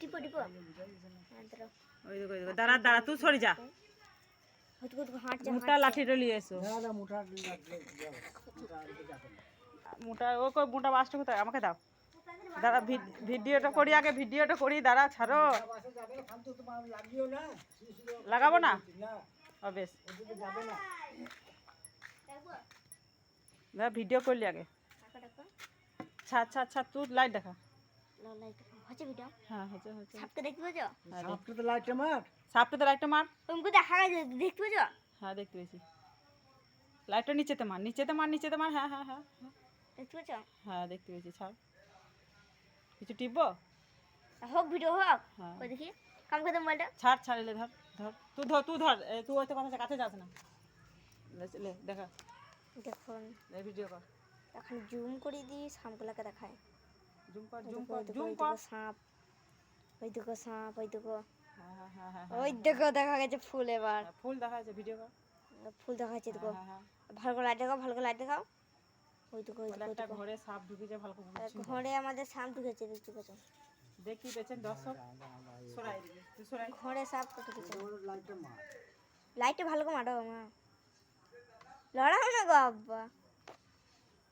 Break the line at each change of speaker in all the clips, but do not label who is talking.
টিপো টিপো। হ্যাঁ
ওই দেখো দেখো। দাঁড়া দাঁড়া তুই সরে যা। মোটা লাঠিটা নিয়ে এসো। মোটা ও কই মোটা বাসটা কোথায় আমাকে দাও। দাঁড়া ভিড- ভিডিওটা করি আগে ভিডিওটা করি দাঁড়া ছাড়ো। লাগাবো না? বেশ। দাঁড়া ভিডিও করলি আগে। ছাড় ছাড় ছাড় তুই লাইট দেখা।
হচ্ছে ভিডিও
হ্যাঁ হচ্ছে হচ্ছে।
সাপটা দেখতে পাচ্ছ
হ্যাঁ,
সাপটা তো লাইটটা মার।
সাপটা তো লাইটটা মার।
তোমাকে দেখা গেছে দেখতে পাচ্ছ
হ্যাঁ দেখতে পেয়েছি। লাইটটা নিচেতে মার নিচেতে মার নিচেতে মার হ্যাঁ হ্যাঁ হ্যাঁ হ্যাঁ।
দেখতে পাচ্ছ
হ্যাঁ দেখতে পেয়েছি ছাড়। কিছু টিপবো?
হোক ভিডিও হোক। ওই দেখি? কাম করে মোবাইলটা।
ছাড় ছাড় এলে ধর ধর। তুই ধর তুই ধর। তুই হয়তো কথা কাছে যাস না। লে, দেখা।
দেখুন।
এই ভিডিও কর।
এখন জুম করে দিই সাপগুলোকে দেখায়
জুম কর
ওই
জুম
দেখো,
কর
ওই দেখো,
জুম
ওই
কর
দেখো সাপ। ওই দেখো সাপ ওই দেখো। ওই দেখো দেখা গেছে ফুল এবার।
ফুল দেখা যাচ্ছে ভিডিও
ফুল দেখা যাচ্ছে দেখো। ভালো করে লাইট দেখাও ভালো করে লাইট দেখাও। ওই দেখো ওই দেখো ওই
একটা
দেখো।
ঘরে সাপ ঢুকেছে ভালো করে
ঘরে আমাদের সাপ ঢুকেছে দেখতে
দেখি পেয়েছেন দর্শক? সরাই দিবি তুই সরাই।
ঘরে সাপ ঢুকেছে
লাইটটা মার।
লাইটটা ভালো করে মারো মা। লড়াও না গো আব্বা।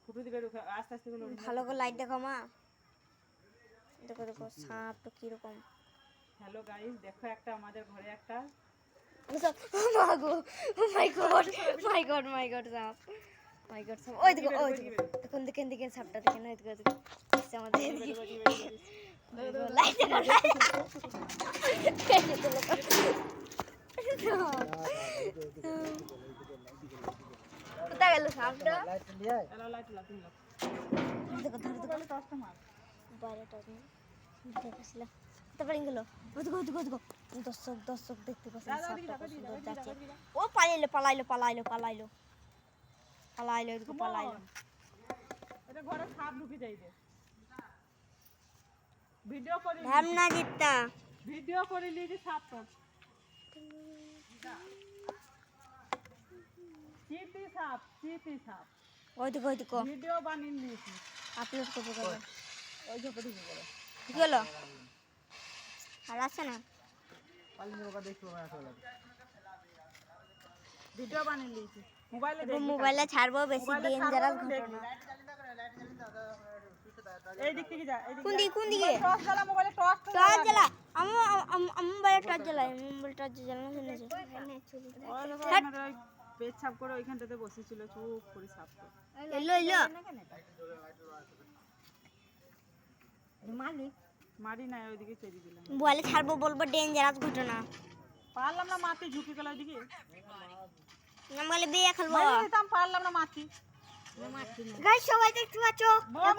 ফুটু দিবে আস্তে আস্তে
ভালো করে লাইট দেখাও মা। দেখো দেখো সাপটা কীরকম।
হ্যালো গাইস দেখো একটা আমাদের ঘরে একটা।
My God my God my God সাপ। মাই গড সাপ। ওই দেখো ওই দেখো। দেখুন দেখেন দেখেন সাপটা দেখেন ওই দেখো আমাদের লাইট কোথায় গেল সাপটা?
লাইট লা তুমি
দেখো ধরো দেখো। বাইরেটা দেখেছিলাম তারপরে গেল। ওই দেখো ওই দর্শক দর্শক দেখতে পাচ্ছেন ও পালাইলো পালাইলো পালাইলো পালাইলো। পালাইলো এদিকে পালাইলো।
ঘরে সাপ ঢুকে যাইবে ভিডিও করে
ঢামনা জিততা
ভিডিও করে নিয়ে যে সাপ চিতি সাপ চিতি সাপ।
ওই দেখো ওই দেখো
ভিডিও বানিয়ে নিয়েছি।
আপলোড করব
ওই যে ঢুকে গেল।
কি হলো? আর আছে না?
পালিয়ে ওকে দেখব না আসলে
ভিডিও বানিয়ে নিয়েছি। মোবাইলে
ছাড়বো বেশি ডেঞ্জারাস ঘটনা
এই দিক থেকে যা এই দিক
কোন দিকে কোন দিকে?
টর্চ জ্বালা মোবাইলে টর্চ
টর্চ জ্বালা। আমি আমি মোবাইলে টর্চ জ্বালাই মোবাইলে টর্চ জ্বালানো শুনেছি।
ওই দেখো আপনাদের ওই পেট ছাপ করে ওইখানটাতে বসেছিল চুপ করে সাপ করে।
এলো। এলো
মারি নাই ওইদিকে চলে দিলাম।
মোবাইলে ছাড়বো বলব ডেঞ্জারাস ঘটনা।
পারলাম না মাটি ঝুঁকে গেল ওইদিকে।
মোবাইলে বিয়ে খেলব।
মারি দিতাম পারলাম না মাটি
গাইস সবাই দেখতে পাচ্ছ?
বোম